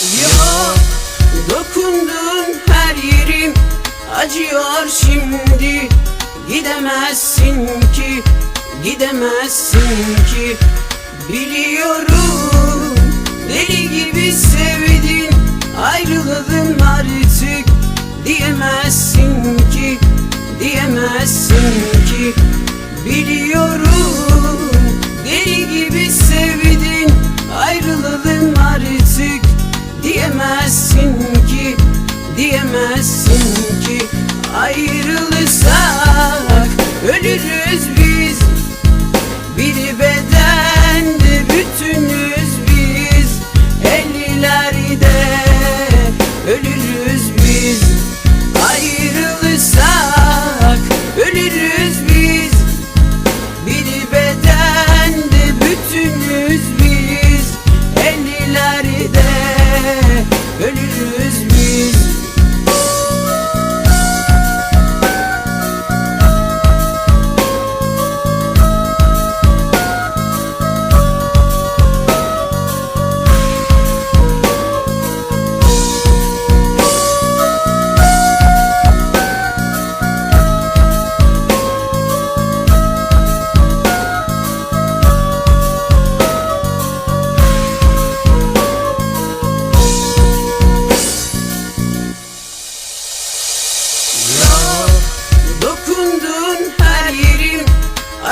Ya dokundun her yerim acıyor şimdi. Gidemezsin ki, gidemezsin ki. Biliyorum deli gibi sevdin Ayrılalım artık. Diyemezsin ki Diyemezsin ki. Biliyorum Diyemezsin ki. Ayrılırsak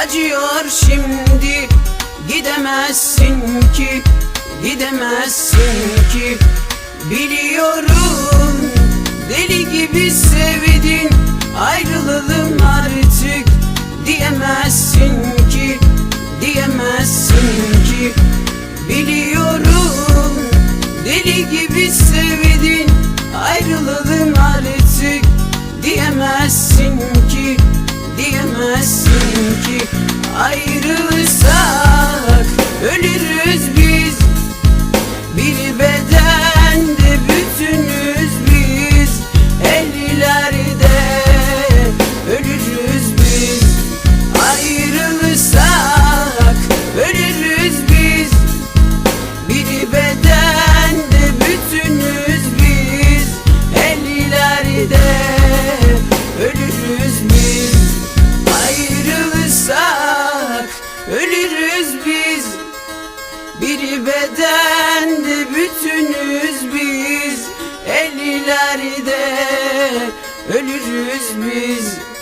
acıyor şimdi. Gidemezsin ki gidemezsin ki. Biliyorum deli gibi sevdin Ayrılalım ölürüz biz. Bir bedende bütünüz biz. Ellilerde ölürüz biz. Ayrılırsak ölürüz biz. Bir bedende bütünüz biz. Ellilerde ölürüz biz ölürüz biz